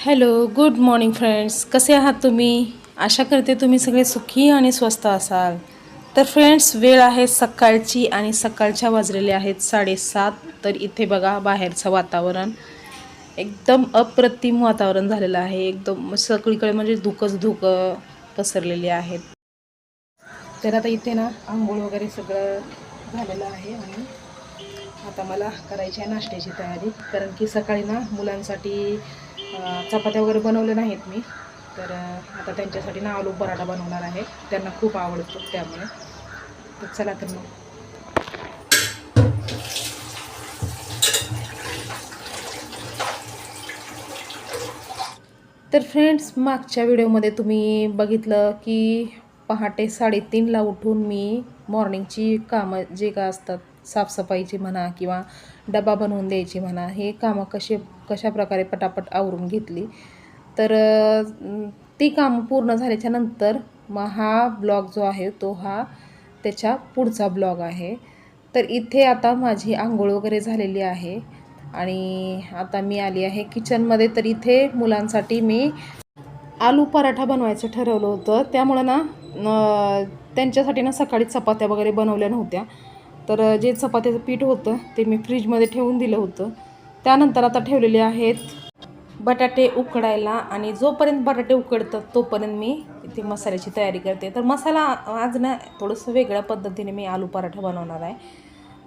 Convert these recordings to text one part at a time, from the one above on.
Hello good morning friends. कसे आहात तुम्ही? आशा करते तुम्ही सगळे सुखी आणि स्वस्त असाल. तर फ्रेंड्स वेळ आहे सकाळची आणि सकाळच्या वाजलेल्या आहेत साडेसात. तर इथे बघा बाहेरचं वातावरण. एकदम अप्रतिम वातावरण झालेलं आहे. एकदम सगळीकडे म्हणजे धुकंच धुकं पसरलेली आहेत. तर आता इथे ना आंघोळ वगैरे सगळं झालेलं आहे आणि आता मला करायची आहे नाश्त्याची तयारी. कारण की सकाळी ना मुलांसाठी चपात्या वगैरे बनवल्या नाहीत मी. तर आता त्यांच्यासाठी ना आलू पराठा बनवणार आहे. त्यांना खूप आवडतो त्यामुळे. तर चला तर मग. तर फ्रेंड्स मागच्या व्हिडिओमध्ये तुम्ही बघितलं की पहाटे साडेतीनला उठून मी मॉर्निंगची कामं जे का असतात साफसफाईची म्हणा किंवा डबा बनवून द्यायची म्हणा हे कामं कसे कशा प्रकारे पटापट आवरून घेतली. तर ती कामं पूर्ण झाल्याच्यानंतर मग हा ब्लॉग जो आहे तो हा त्याच्या पुढचा ब्लॉग आहे. तर इथे आता माझी आंघोळ वगैरे झालेली आहे. आणि आता मी आली आहे किचनमध्ये. तर इथे मुलांसाठी मी आलू पराठा बनवायचं ठरवलं होतं. त्यामुळं ना त्यांच्यासाठी ना सकाळी चपात्या वगैरे बनवल्या नव्हत्या. तर जे चपात्याचं पीठ होतं ते मी फ्रीजमध्ये ठेवून दिलं होतं. त्यानंतर आता ठेवलेले आहेत बटाटे उकडायला आणि जोपर्यंत बटाटे उकडतात तोपर्यंत मी इथे मसाल्याची तयारी करते. तर मसाला आज ना थोडंसं वेगळ्या पद्धतीने मी आलू पराठा बनवणार आहे.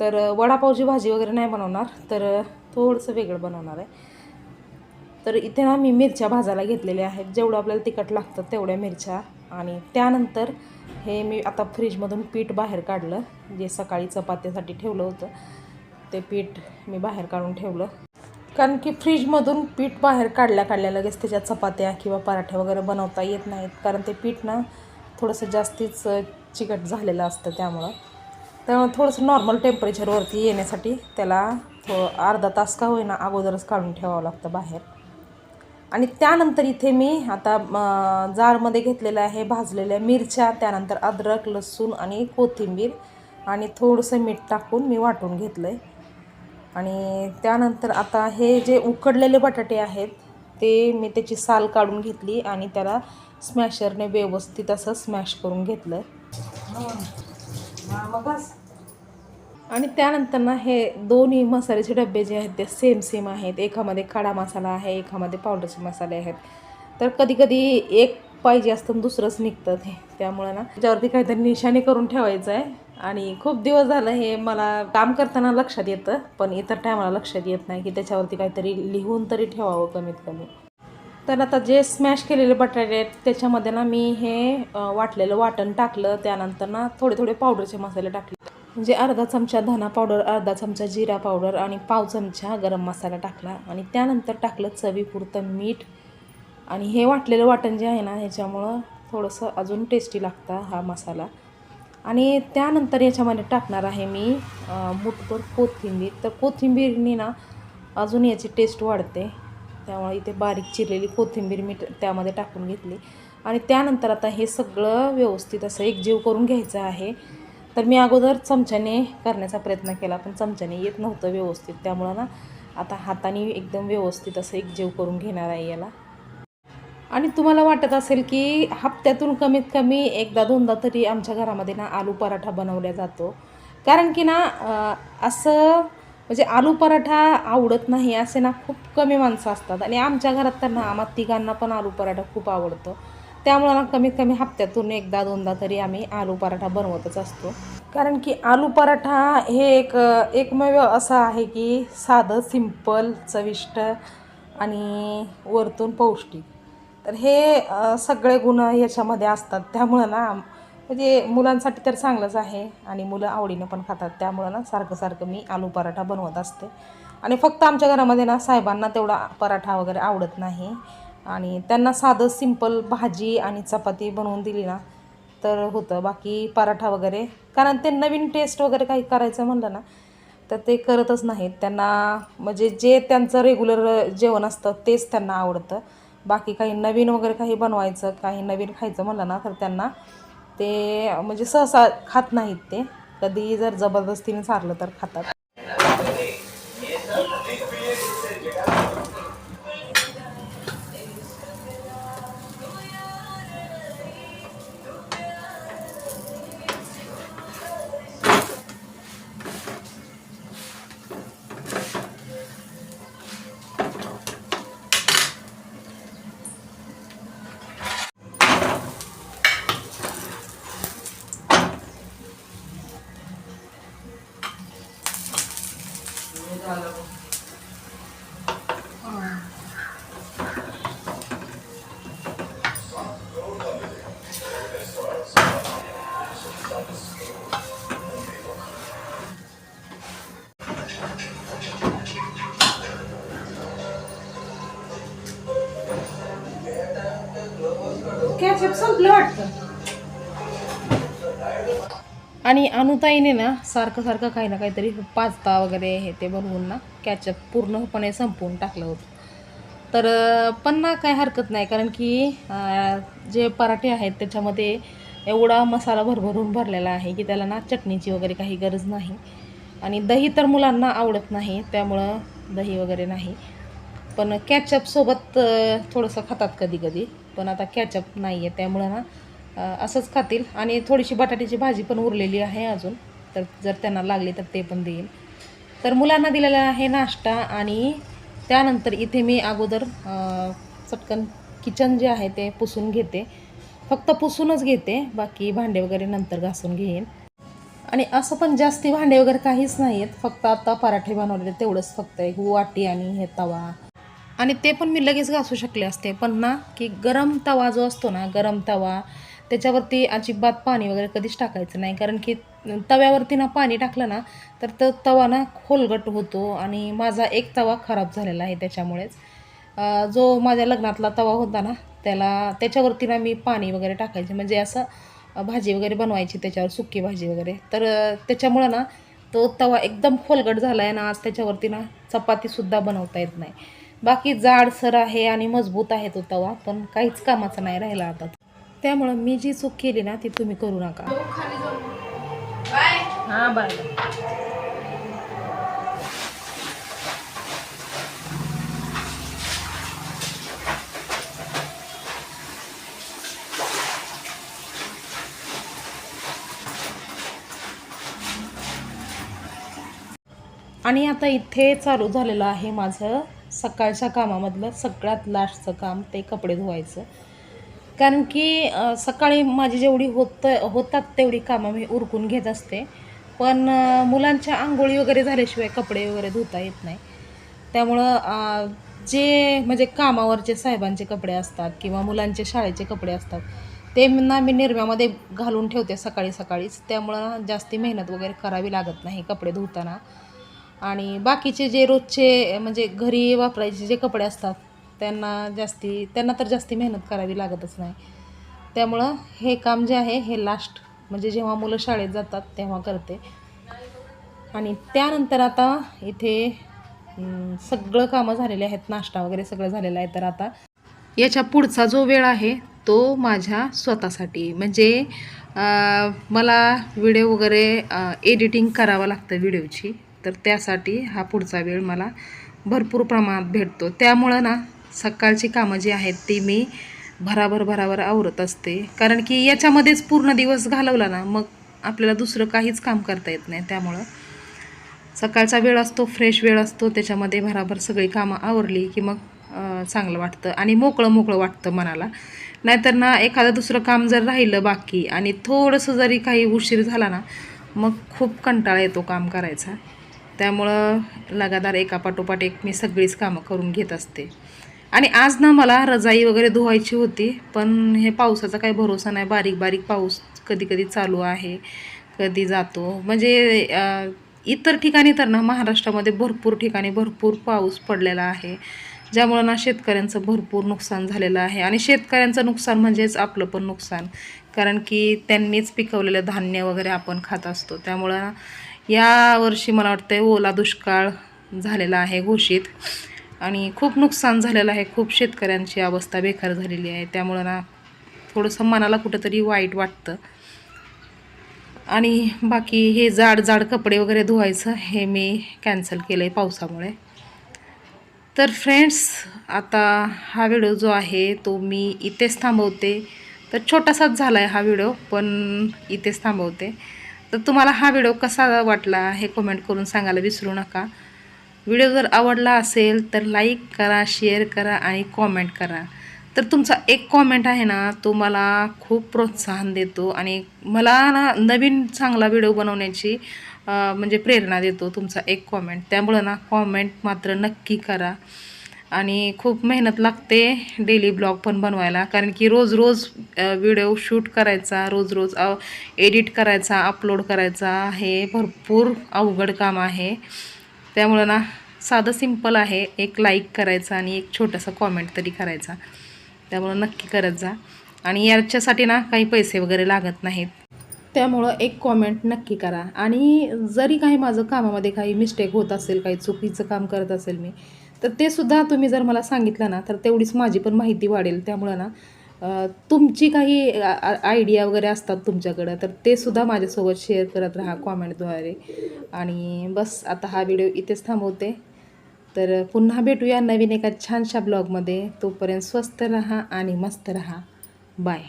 तर वडापावची भाजी वगैरे नाही बनवणार तर थोडंसं वेगळं बनवणार आहे. तर इथे ना मी मिरच्या भाजायला घेतलेल्या आहेत. जेवढं आपल्याला तिखट लागतं तेवढ्या मिरच्या आणि त्यानंतर हे मी आता फ्रीजमधून पीठ बाहेर काढलं जे सकाळी चपात्यासाठी ठेवलं होतं. ते पीठ मी बाहेर काढून ठेवलं. कारण की फ्रीजमधून पीठ बाहेर काढल्या काढल्या लगेच त्याच्यात चपात्या किंवा पराठे वगैरे बनवता येत नाहीत. कारण ते पीठ ना थोडंसं जास्तीच चिकट झालेलं असतं त्यामुळं. त्यामुळं थोडंसं नॉर्मल टेम्परेचरवरती येण्यासाठी त्याला थो अर्धा तास का होईना अगोदरच काढून ठेवावं लागतं बाहेर. आणि त्यानंतर इथे मी आता जारमध्ये घेतलेलं आहे भाजलेल्या मिरच्या त्यानंतर अद्रक लसूण आणि कोथिंबीर आणि थोडंसं मीठ टाकून मी वाटून घेतलं आहे आणि त्यानंतर आता हे जे उकडलेले बटाटे आहेत ते मी त्याची साल काढून घेतली आणि त्याला स्मॅशरने व्यवस्थित असं स्मॅश करून घेतलं आणि त्यानंतर ना हे दोन्ही मसाल्याचे डबे जे आहेत ते सेम सेम आहेत. एकामध्ये खडा मसाला आहे एकामध्ये पावडरचे मसाले आहेत. तर कधीकधी एक पाहिजे असतं दुसरंच निघतं ते. त्यामुळं ना त्याच्यावरती काहीतरी निशाणे करून ठेवायचं आहे. आणि खूप दिवस झालं हे मला काम करताना लक्षात येतं पण इतर टायमाला लक्षात येत नाही की त्याच्यावरती काहीतरी लिहून तरी ठेवावं कमीत कमी तर आता जे स्मॅश केलेले बटाटे आहेत त्याच्यामध्ये ना मी हे वाटलेलं वाटण टाकलं. त्यानंतर ना थोडे थोडे पावडरचे मसाले टाकले. म्हणजे अर्धा चमचा धना पावडर अर्धा चमचा जिरा पावडर आणि पाव चमचा गरम मसाला टाकला. आणि त्यानंतर टाकलं चवीपुरतं मीठ. आणि हे वाटलेलं वाटण जे आहे ना ह्याच्यामुळं थोडंसं अजून टेस्टी लागतं हा मसाला. आणि त्यानंतर याच्यामध्ये टाकणार आहे मी मुठभर कोथिंबीर. तर कोथिंबीरनी ना अजून याची टेस्ट वाढते. त्यामुळे इथे बारीक चिरलेली कोथिंबीर मी त्यामध्ये टाकून घेतली. आणि त्यानंतर आता हे सगळं व्यवस्थित असं एकजीव करून घ्यायचं आहे. तर मी अगोदर चमच्याने करण्याचा प्रयत्न केला पण चमच्याने येत नव्हतं व्यवस्थित. त्यामुळं ना आता हाताने एकदम व्यवस्थित असं एकजीव करून घेणार आहे याला. आणि तुम्हाला वाटत असेल की हप्त्यातून कमीत कमी एकदा दोनदा तरी आमच्या घरामध्ये ना आलू पराठा बनवला जातो. कारण की ना असं म्हणजे आलू पराठा आवडत नाही असे ना खूप कमी माणसं असतात. आणि आमच्या घरात तर ना आम्हा तिघांना पण आलू पराठा खूप आवडतो. त्यामुळं ना कमीत कमी हप्त्यातून एकदा दोनदा तरी आम्ही आलू पराठा बनवतच असतो. कारण की आलू पराठा हे एक एकमेव असं आहे की साधं सिंपल चविष्ट आणि वरतून पौष्टिक. तर हे सगळे गुण याच्यामध्ये असतात. त्यामुळं ना म्हणजे मुलांसाठी तर चांगलंच आहे आणि मुलं आवडीनं पण खातात. त्यामुळं ना सारखं सारखं मी आलू पराठा बनवत असते. आणि फक्त आमच्या घरामध्ये ना साहेबांना तेवढा पराठा वगैरे आवडत नाही. आणि त्यांना साधं सिंपल भाजी आणि चपाती बनवून दिली ना तर होतं. बाकी पराठा वगैरे कारण ते नवीन टेस्ट वगैरे काही करायचं म्हणलं ना तर ते करतच नाहीत. त्यांना म्हणजे जे त्यांचं रेग्युलर जेवण असतं तेच त्यांना आवडतं. बाकी काही नवीन वगैरे काही बनवायचं काही नवीन खायचं म्हणलं ना तर त्यांना ते म्हणजे सहसा खात नाहीत ते. कधी जर जबरदस्तीने सारलं तर खातात. कॅचअप वाटतं. आणि अनुताईने ना सारखं सारखं काही ना काहीतरी पास्ता वगैरे हे ते बनवून ना कॅचअप पूर्णपणे संपवून टाकलं होतं. तर पण ना काय हरकत नाही कारण की जे पराठे आहेत त्याच्यामध्ये एवढा मसाला भरभरून भरलेला आहे की त्याला ना चटणीची वगैरे काही गरज नाही. आणि दही तर मुलांना आवडत नाही त्यामुळं दही वगैरे नाही. पण कॅचअपसोबत थोडंसं खातात कधी कधी पण आता कॅचअप नाही आहे त्यामुळं ना असंच खातील. आणि थोडीशी बटाट्याची भाजी पण उरलेली आहे अजून तर जर त्यांना लागली तर ते पण देईल तर मुलांना दिलेला आहे नाश्ता आणि त्यानंतर इथे मी अगोदर चटकन किचन जे आहे ते पुसून घेते. फक्त पुसूनच घेते बाकी भांडे वगैरे नंतर घासून घेईन. आणि असं पण जास्ती भांडे वगैरे काहीच नाही आहेत फक्त आता पराठे बनवलेले तेवढंच फक्त एक वाटी आणि हे तवा. आणि ते पण मी लगेच घासू शकले असते. पण ना की गरम तवा जो असतो ना गरम तवा त्याच्यावरती अजिबात पाणी वगैरे कधीच टाकायचं नाही. कारण की तव्यावरती ना पाणी टाकलं ना तर तो तवा ना खोलगट होतो आणि माझा एक तवा खराब झालेला आहे त्याच्यामुळेच. जो माझ्या लग्नातला तवा होता ना त्याला त्याच्यावरती ना मी पाणी वगैरे टाकायचे. म्हणजे असं भाजी वगैरे बनवायची त्याच्यावर सुकी भाजी वगैरे. तर त्याच्यामुळं ना तो तवा एकदम खोलगट झाला आहे ना आज त्याच्यावरती ना चपातीसुद्धा बनवता येत नाही. बाकी जाडसर आहे आणि मजबूत आहे तो तवा पण काहीच कामाचा नाही राहिला आता. त्यामुळं मी जी चूक केली ना ती तुम्ही करू नका. हां बाय. आणि आता इथे चालू झालेलं आहे माझं सकाळच्या कामामधलं सगळ्यात लास्टचं काम ते कपडे धुवायचं. कारण की सकाळी माझी जेवढी होत होतात तेवढी कामं मी उरकून घेत असते. पण मुलांच्या आंघोळी वगैरे झाल्याशिवाय कपडे वगैरे धुता येत नाही. त्यामुळं जे म्हणजे कामावरचे साहेबांचे कपडे असतात किंवा मुलांचे शाळेचे कपडे असतात ते ना मी निरम्यामध्ये घालून ठेवते सकाळी सकाळीच. त्यामुळं जास्ती मेहनत वगैरे करावी लागत नाही कपडे धुताना. आणि बाकीचे जे रोजचे म्हणजे घरी वापरायचे जे कपडे असतात त्यांना जास्ती त्यांना तर जास्ती मेहनत करावी लागतच नाही. त्यामुळं हे काम जे आहे हे लास्ट म्हणजे जेव्हा मुलं शाळेत जातात तेव्हा करते. आणि त्यानंतर आता इथे सगळं कामं झालेले आहेत. नाश्ता वगैरे सगळं झालेलं आहे. तर आता याच्या पुढचा जो वेळ आहे तो माझ्या स्वतःसाठी. म्हणजे मला व्हिडिओ वगैरे एडिटिंग करावं लागतं व्हिडिओची तर त्यासाठी हा पुढचा वेळ मला भरपूर प्रमाणात भेटतो. त्यामुळं ना सकाळची कामं जी आहेत ती मी भराभर भराभर आवरत असते. कारण की याच्यामध्येच पूर्ण दिवस घालवला ना मग आपल्याला दुसरं काहीच काम करता येत नाही. त्यामुळं सकाळचा वेळ असतो फ्रेश वेळ असतो. त्याच्यामध्ये भराभर सगळी कामं आवरली की मग चांगलं वाटतं आणि मोकळं मोकळं वाटतं मनाला. नाहीतर ना एखादं दुसरं काम जर राहिलं बाकी आणि थोडंसं जरी काही उशीर झाला ना मग खूप कंटाळा येतो काम करायचा. त्यामुळं लगातार एकापाठोपाठ एक मी सगळीच कामं करून घेत असते. आणि आज ना मला रजाई वगैरे धुवायची होती पण हे पावसाचा काही भरोसा नाही. बारीक बारीक पाऊस कधी कधी चालू आहे कधी जातो. म्हणजे इतर ठिकाणी तर ना महाराष्ट्रामध्ये भरपूर ठिकाणी भरपूर पाऊस पडलेला आहे ज्यामुळं ना शेतकऱ्यांचं भरपूर नुकसान झालेलं आहे. आणि शेतकऱ्यांचं नुकसान म्हणजेच आपलं पण नुकसान. कारण की त्यांनीच पिकवलेलं धान्य वगैरे आपण खात असतो. त्यामुळं यावर्षी या वर्षी मला वाटतं ओला दुष्काळ झालेला आहे घोषित. आणि खूप नुकसान झालेलं आहे. खूप शेतकऱ्यांची अवस्था बेकार झालेली आहे. त्यामुळं ना थोडंसं मनाला कुठंतरी वाईट वाटतं. आणि बाकी हे जाड जाड कपडे वगैरे धुवायचं हे मी कॅन्सल केलं आहे पावसामुळे. तर फ्रेंड्स आता हा व्हिडिओ जो आहे तो मी इथेच थांबवते. तर छोटासाच झाला आहे हा व्हिडिओ पण इथेच थांबवते. तर तुम्हाला हा व्हिडिओ कसा वाटला हे कमेंट करून सांगायला विसरू नका. व्हिडिओ जर आवडला असेल तर लाईक करा शेअर करा आणि कॉमेंट करा. तर तुमचा एक कॉमेंट आहे ना तो मला खूप प्रोत्साहन देतो आणि मला ना नवीन चांगला व्हिडिओ बनवण्याची म्हणजे प्रेरणा देतो तुमचा एक कॉमेंट त्यामुळं ना कॉमेंट मात्र नक्की करा. आणि खूप मेहनत लागते डेली ब्लॉग पण बनवायला. कारण की रोज रोज व्हिडिओ शूट करायचा रोज रोज एडिट करायचा अपलोड करायचा हे भरपूर अवघड काम आहे. त्यामुळं ना साधं सिंपल आहे. एक लाईक करायचा आणि एक छोटासा कॉमेंट तरी करायचा. त्यामुळं नक्की करत जा. आणि याच्यासाठी ना काही पैसे वगैरे लागत नाहीत. त्यामुळं एक कॉमेंट नक्की करा. आणि जरी काही माझं कामामध्ये काही मिस्टेक होत असेल काही चुकीचं काम करत असेल मी तर ते सुद्धा तुम्ही जर मला सांगितलं ना तर तेवढीच माझी पण माहिती वाढेल. त्यामुळं ना तुमची काही आयडिया वगैरे असतात तुमच्याकडं तर ते सुद्धा माझ्यासोबत शेअर करत राहा कॉमेंटद्वारे. आणि बस आता हा व्हिडिओ इथेच थांबवते. तर पुन्हा भेटूया नवीन एका छानशा ब्लॉगमध्ये. तोपर्यंत स्वस्त रहा आणि मस्त रहा. बाय.